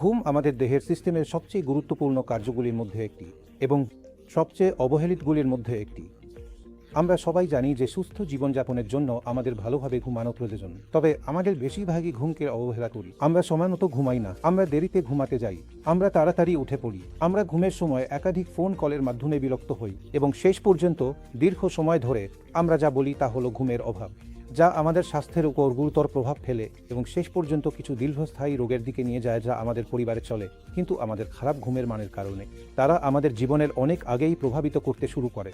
ঘুম আমাদের দেহের সিস্টেমের সবচেয়ে গুরুত্বপূর্ণ কার্যগুলির মধ্যে একটি এবং সবচেয়ে অবহেলিতগুলির মধ্যে একটি। আমরা সবাই জানি যে সুস্থ জীবনযাপনের জন্য আমাদের ভালোভাবে ঘুমানো প্রয়োজন, তবে আমাদের বেশিরভাগই ঘুমকে অবহেলা করি। আমরা সময় মতো ঘুমাই না, আমরা দেরিতে ঘুমাতে যাই, আমরা তাড়াতাড়ি উঠে পড়ি, আমরা ঘুমের সময় একাধিক ফোন কলের মাধ্যমে বিরক্ত হই এবং শেষ পর্যন্ত দীর্ঘ সময় ধরে আমরা যা বলি তা হলো ঘুমের অভাব। যা আমাদের স্বাস্থ্যের উপর গুরুতর প্রভাব ফেলে এবং শেষ পর্যন্ত কিছু দীর্ঘস্থায়ী রোগের দিকে নিয়ে যায় যা আমাদের পরিবারে চলে, কিন্তু আমাদের খারাপ ঘুমের মানের কারণে। তারা আমাদের জীবনের অনেক আগেই প্রভাবিত করতে শুরু করে।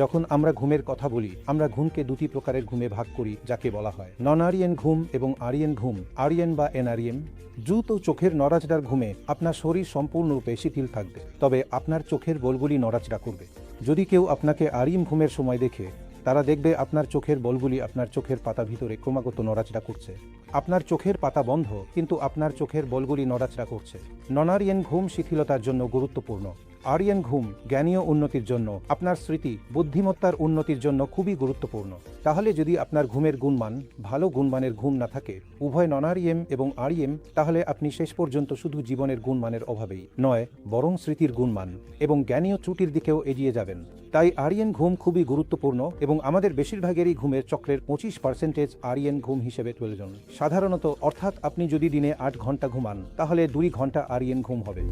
যখন আমরা ঘুমের কথা বলি, আমরা ঘুমকে দুটি প্রকারের ঘুমে ভাগ করি, যাকে বলা হয় নন আরিয়েন ঘুম এবং আরিয়েন ঘুম। আরিয়েন বা এনআরিএম দ্রুত চোখের নড়াচড়ার ঘুমে আপনার শরীর সম্পূর্ণরূপে শিথিল থাকবে, তবে আপনার চোখের বলগুলি নড়াচড়া করবে। যদি কেউ আপনাকে আরিম ঘুমের সময় দেখে তারা দেখবে আপনার চোখের বলগুলি আপনার চোখের পাতা ভিতরে ক্রমাগত নড়াচড়া করছে। আপনার চোখের পাতা বন্ধ, কিন্তু আপনার চোখের বলগুলি নড়াচড়া করছে। ননারিয়েন ঘুম শিথিলতার জন্য গুরুত্বপূর্ণ। আরিয়ান ঘুম জ্ঞানীয় উন্নতির জন্য, আপনার স্মৃতি, বুদ্ধিমত্তার উন্নতির জন্য খুবই গুরুত্বপূর্ণ। তাহলে যদি আপনার ঘুমের গুণমান, ভালো গুণমানের ঘুম না থাকে, উভয় ননারিয়েম এবং আরিয়েম, তাহলে আপনি শেষ পর্যন্ত শুধু জীবনের গুণমানের অভাবেই নয়, বরং স্মৃতির গুণমান এবং জ্ঞানীয় ত্রুটির দিকেও এগিয়ে যাবেন। তাই আরিয়ান ঘুম খুবই গুরুত্বপূর্ণ এবং আমাদের বেশিরভাগেরই ঘুমের চক্রের পঁচিশ পার্সেন্টেজ আরিয়ান ঘুম হিসেবে প্রয়োজন। সাধারণত, অর্থাৎ আপনি যদি দিনে আট ঘণ্টা ঘুমান, তাহলে দুই ঘণ্টা আরিয়ান ঘুম হবে।